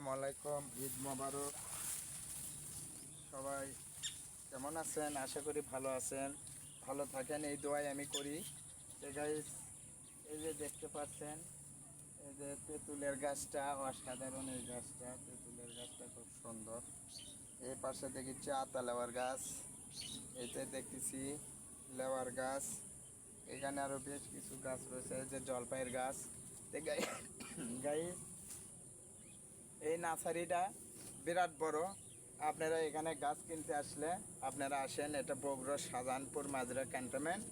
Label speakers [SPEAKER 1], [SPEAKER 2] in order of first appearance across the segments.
[SPEAKER 1] আসসালামু আলাইকুম, ঈদ মোবারক। সবাই কেমন আছেন? আশা করি ভালো আছেন। ভালো থাকেন, এই দোয়াই আমি করি। এই যে দেখতে পাচ্ছেন, এই যে তেঁতুলের গাছটা, অসাধারণ এই গাছটা। তেঁতুলের গাছটা খুব সুন্দর। এই পাশে দেখেছি চাতা লেওয়ার গাছ। এতে দেখতেছি, লেওয়ার গাছ। এখানে আরও বেশ কিছু গাছ রয়েছে, এই যে জলপাইয়ের গাছ। গাই গাইস নার্সারিটা বিরাট বড়। আপনারা এখানে গাছ কিনতে আসলে আপনারা আসেন, এটা বগুড়া শাহজাহানপুর মাজরা ক্যান্টনমেন্ট।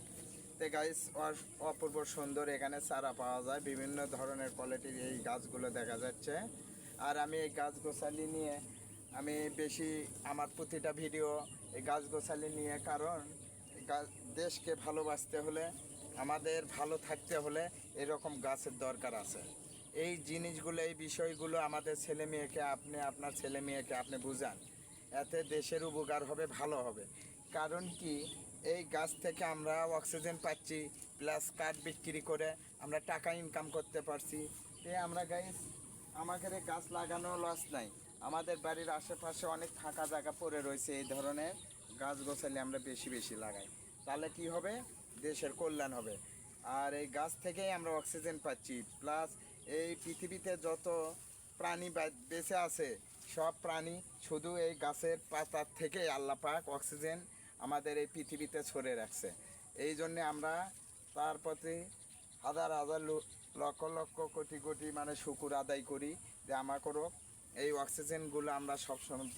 [SPEAKER 1] তে গাইস অপূর্ব সুন্দর এখানে চারা পাওয়া যায়, বিভিন্ন ধরনের কোয়ালিটির এই গাছগুলো দেখা যাচ্ছে। আর আমি এই গাছ গোছালি নিয়ে, আমি বেশি আমার প্রতিটা ভিডিও এই গাছ গোছালি নিয়ে, কারণ গাছ- দেশকে ভালোবাসতে হলে, আমাদের ভালো থাকতে হলে এরকম গাছের দরকার আছে। এই জিনিসগুলো, এই বিষয়গুলো আমাদের ছেলে মেয়েকে, আপনি, আপনার ছেলে মেয়েকে আপনি বুঝান। এতে দেশের উপকার হবে, ভালো হবে। কারণ কি, এই গাছ থেকে আমরা অক্সিজেন পাচ্ছি, প্লাস কাঠ বিক্রি করে আমরা টাকা ইনকাম করতে পারছি। এ আমরা গাইস আমাদের গাছ লাগানো লস নাই। আমাদের বাড়ির আশেপাশে অনেক ফাঁকা জায়গা পড়ে রয়েছে, এই ধরনের গাছ গোছালি আমরা বেশি বেশি লাগাই। তাহলে কি হবে? দেশের কল্যাণ হবে। আর এই গাছ থেকেই আমরা অক্সিজেন পাচ্ছি, প্লাস এই পৃথিবীতে যত প্রাণী বেঁচে আছে, সব প্রাণী শুধু এই গাছের পাতার থেকে আল্লাহ পাক অক্সিজেন আমাদের এই পৃথিবীতে ছড়ে রাখছে। এই জন্যে আমরা তার প্রতি হাজার হাজার লক্ষ লক্ষ কোটি কোটি মানে শুকুর আদায় করি যে আমাকেও এই অক্সিজেনগুলো আমরা সবসময়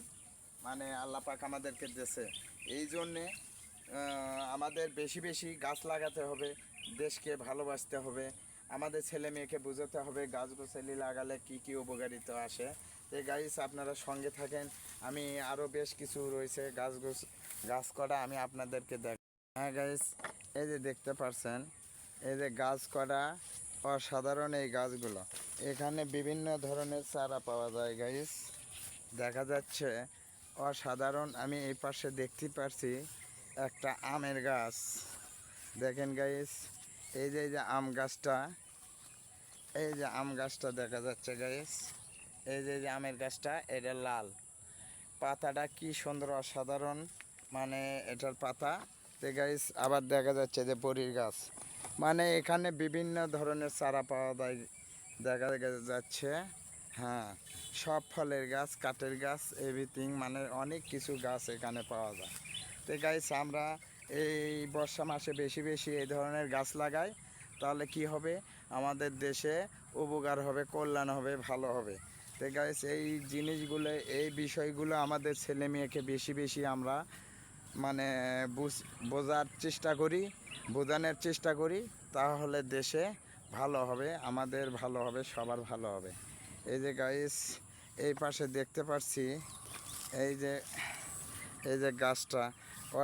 [SPEAKER 1] মানে আল্লাহ পাক আমাদেরকে দিয়েছে। এই জন্যে আমাদের বেশি বেশি গাছ লাগাতে হবে, দেশকে ভালোবাসতে হবে আমাদের ছেলে মেয়েকে বোঝাতে হবে গাছ গোছালি লাগালে কি কি উপকারিতা আসে। এই গাইস আপনারা সঙ্গে থাকেন, আমি আরও বেশ কিছু রয়েছে গাছ গোছ গাছ কটা আমি আপনাদেরকে দেখ হ্যাঁ গাইস এই যে দেখতে পারছেন, এই যে গাছ কটা, অসাধারণ এই গাছগুলো। এখানে বিভিন্ন ধরনের চারা পাওয়া যায় গাইস দেখা যাচ্ছে, অসাধারণ, আমি এই পাশে দেখতে পারছি একটা আমের গাছ। দেখেন গাইস এই যে এই যে আম গাছটা, এই যে আম গাছটা দেখা যাচ্ছে গাইস এই যে যে আমের গাছটা, এটা লাল। পাতাটা কি সুন্দর, অসাধারণ। মানে এটার পাতা। তে গাইস আবার দেখা যাচ্ছে যে বড়ির গাছ। মানে এখানে বিভিন্ন ধরনের চারা পাওয়া যায়, দেখা যাচ্ছে। হ্যাঁ সব ফলের গাছ, কাঠের গাছ এভরিথিং মানে অনেক কিছু গাছ এখানে পাওয়া যায়। তো গাইস আমরা এই বর্ষা মাসে বেশি বেশি এই ধরনের গাছ লাগাই, তাহলে কি হবে? আমাদের দেশে উপকার হবে, কল্যাণ হবে, ভালো হবে। তো গাইস এই জিনিসগুলো, এই বিষয়গুলো আমাদের ছেলে মেয়েকে বেশি বেশি আমরা মানে বুঝ- বোঝার চেষ্টা করি, বোঝানোর চেষ্টা করি, তাহলে দেশে ভালো হবে, আমাদের ভালো হবে, সবার ভালো হবে। এই যে গাইস এই পাশে দেখতে পাচ্ছি এই যে এই যে গাছটা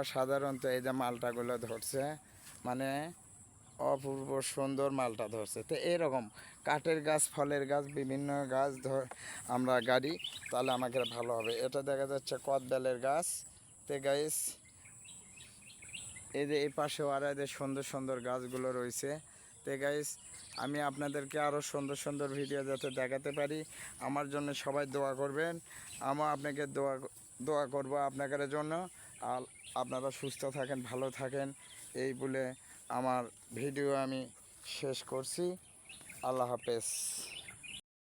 [SPEAKER 1] অসাধারণত এই যে মালটাগুলো ধরছে মানে অপূর্ব সুন্দর মালটা ধরছে। তো এরকম কাঠের গাছ, ফলের গাছ, বিভিন্ন গাছ ধর আমরা গাড়ি, তাহলে আমাকে ভালো হবে। এটা দেখা যাচ্ছে কদবেলের গাছ। তে গাইস এই যে এই পাশেও আর এদের সুন্দর সুন্দর গাছগুলো রয়েছে। তে গাইস আমি আপনাদেরকে আরও সুন্দর সুন্দর ভিডিও যাতে দেখাতে পারি, আমার জন্য সবাই দোয়া করবেন। আমার আপনাকে দোয়া দোয়া করব আপনাদের জন্য। আর আপনারা সুস্থ থাকেন, ভালো থাকেন। এই বলে আমার ভিডিও আমি শেষ করছি। আল্লাহ হাফেজ।